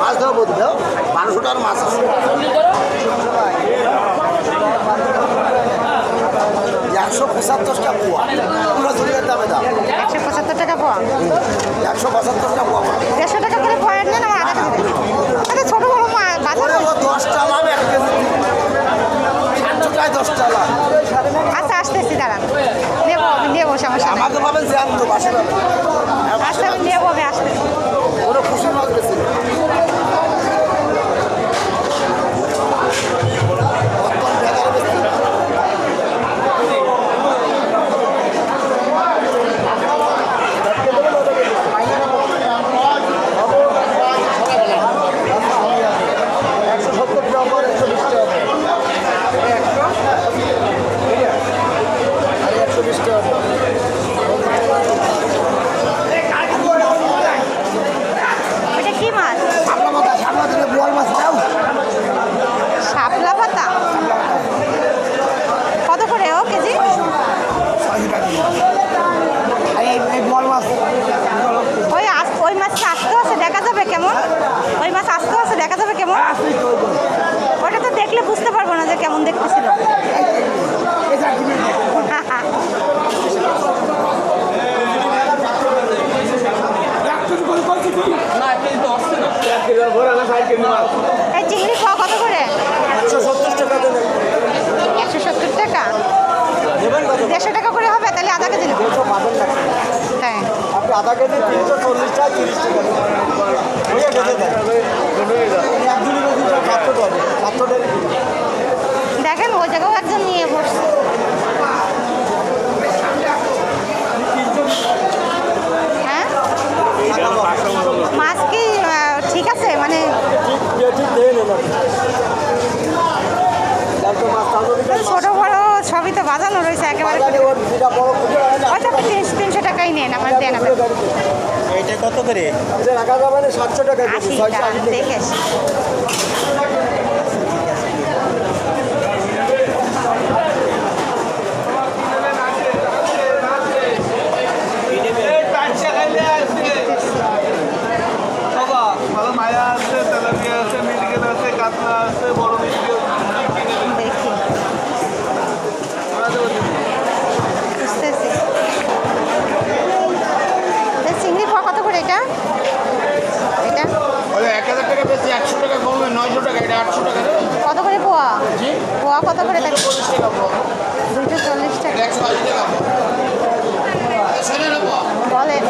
মাছ দেওয়া বলতে দাও। বারোশো টাকার মাছ আছে। একশো পঁচাত্তর টাকা পোয়া। পুরো জমির দামে দাম একশো পঁচাত্তর টাকা পোয়া একশো পঁচাত্তর টাকা পোয়া দেড়শো টাকা করে পোয়া নেন আমার আধা। আচ্ছা ছোটো বড় দশটা লাভ এক কেজি। ষাটশো দশটা লাভ। আচ্ছা আসতেছি দাঁড়ান। নেব আমি নেব সমস্যা নেই আমাকে পাবেন জ্যান্ত বাসে পাবেন। আচ্ছা আমি নেব আমি আসতেছি ওরা খুশি মাছ বেশি একশো সত্তর টাকা পর একশো বিশ টাকা একশো বিশ টাকা এটা কি মাছ সামলা মাথা সামলা থেকে বোয়াল মাছ দাও শাপলা পাতা কত করে ও কেজি ছয়শো টাকা আর এই এই বোয়াল মাছ ওই আস ওই মাছটা আসতে আছে দেখা যাবে কেমন ওই মাছ আসতে আছে দেখা যাবে কেমন আসলেই তো ওই বলে। ওটা তো দেখলে বুঝতে পারব না যে কেমন দেখতেছিল এই যা কিনে নে। এই চিংড়ি পাওয়া কত করে? একশো সত্তর টাকা একশো সত্তর টাকা? দেড়শো টাকা করে হবে তাহলে আধা কেজি আপনি আধা কেজি তিনশো চল্লিশ টাকা তিরিশ টাকা দেখেন ওই জায়গাও একজন নিয়ে বসছে হ্যাঁ মাছ কি আহ, ঠিক আছে মানে ঠিক ঠিক দিয়ে নেন আপনি। একশো মাছ তাহলে যদি কেউ ছোট বড় সবই রয়েছে একেবারে। আচ্ছা তিনশো তিনশো টাকাই নেন আমার দেন আপনি এইটা কত করে? এটা রাখা যাবে না সাতশো টাকা দেখে কত করে পোয়া? পোয়া কত করে দেখ? চল্লিশ টাকা। বলেন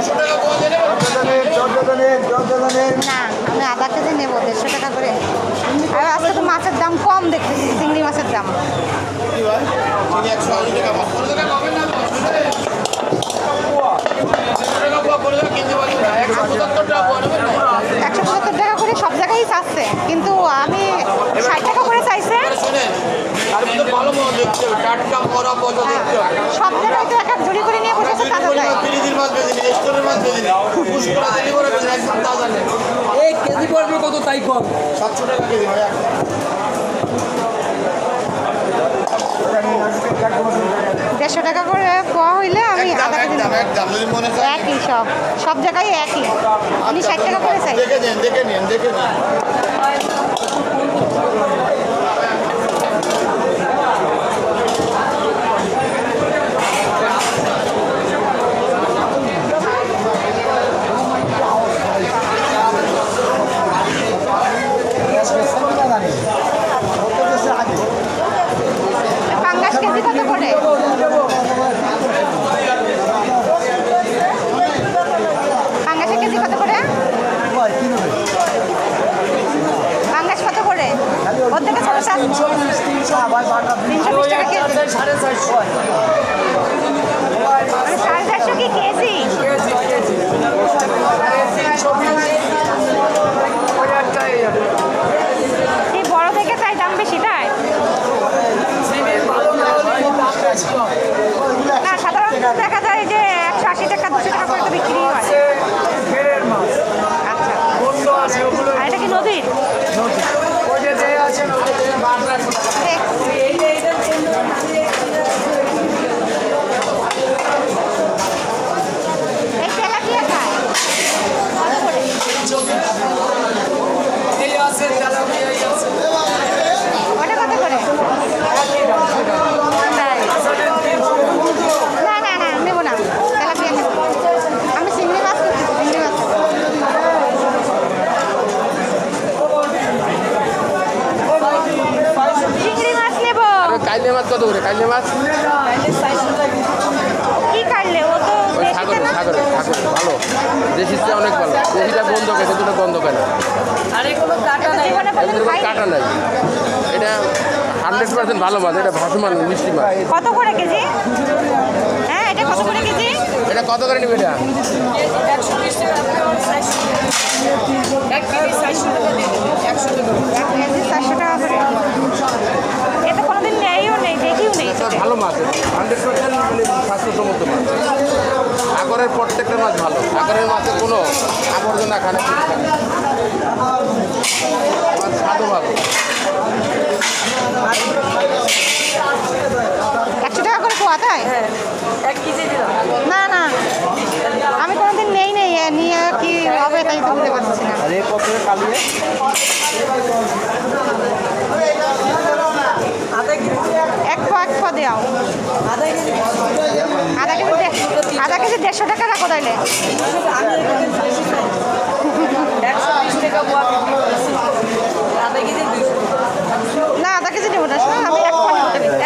না আমি আধা কেজি নেব দেড়শো টাকা করে। আর আজকে তো মাছের দাম কম দেখতেছি চিংড়ি মাছের দাম। একশো টাকা পাবো পনেরো টাকা পাবেন না তো? একশো টাকা পাওয়া পনেরো টাকা কিনতে পারবেন না একশো পঁচাত্তর টাকা পাওয়া যাবে না একশো সত্তর টাকা করে সব জায়গায় চাচ্ছে কিন্তু আমি ষাট টাকা করে চাইছে এবারে শোনেন তার মধ্যে ভালো মতো দেখতে হবে টাটকা মরা দেখতে সব জায়গায় তো এক এক ঝুড়ি করে নিয়ে বসেছে তাজা যায় ফ্রিজের মাছ বেঁধে নিন স্টোরের মাছ বেঁধে নিন পুষ্করা দিলি করে বেঁধে একদম তাজা নেই। এই কেজি পড়বে কত তাই কম? সাতশো টাকা কেজি ভাই দেড়শো টাকা করে পোয়া হইলে আমি আধা কেজি একদম যদি মনে একই সব। সব জায়গায় একই। উনি ষাট টাকা করে চাই। দেখে নিন দেখে নিন দেখে নিন আগে পাঙ্গাস কেজি কত করে পাঙ্গাসের কেজি কত করে কয় কিনবে পাঙ্গাস কত করে ওর থেকে ছোট সাত তিনশো বিশ তিনশো আবার বাটা তিনশো বিশ টাকা কেজি সাড়ে চারশো মানে সাড়ে চারশো কি কেজি এই বড় থেকে চাই দাম বেশি তাই না সাধারণত দেখা যায় যে একশো আশি টাকা দুশো টাকা করে তো বিক্রি হয় আচ্ছা আর এটা কি নদীর দেখছি। কাইলে মাছ? কি কাটলে ও তো সাগরে সাগরে সাগরে। ভালো। দেশির অনেক ভালো। দেশিটা বন্ধ করে সেটা বন্ধ করে। কাটা নাই। এটা হান্ড্রেড পার্সেন্ট ভালো মাছ। এটা ভাসমান মিষ্টি মাছ। কত করে কেজি? হ্যাঁ এটা কত করে কেজি? এটা কত করে নিবে এটা এক কেজি চারশো টাকা করে এটা কোনোদিন নেইও নেই দেখিও নেই এটা ভালো মাছ হান্ড্রেড পার্সেন্ট মানে স্বাস্থ্যসম্মত মাছ সাগরের প্রত্যেকটা মাছ ভালো। সাগরের মাছের কোনো আবর্জনা খানে। মাছ স্বাদও ভালো। একশো টাকা করে পোয়া তাই? না না আমি কোনোদিন নেই নেই নিয়ে কি হবে তাই তো বুঝতে পারছি না আর এই পত্রের কালিয়ে এক পা এক আধা কেজি আধা কেজি দেড়শো টাকা রাখো তাইলে। না, আধা কেজি নেব না আমি এক পা নেব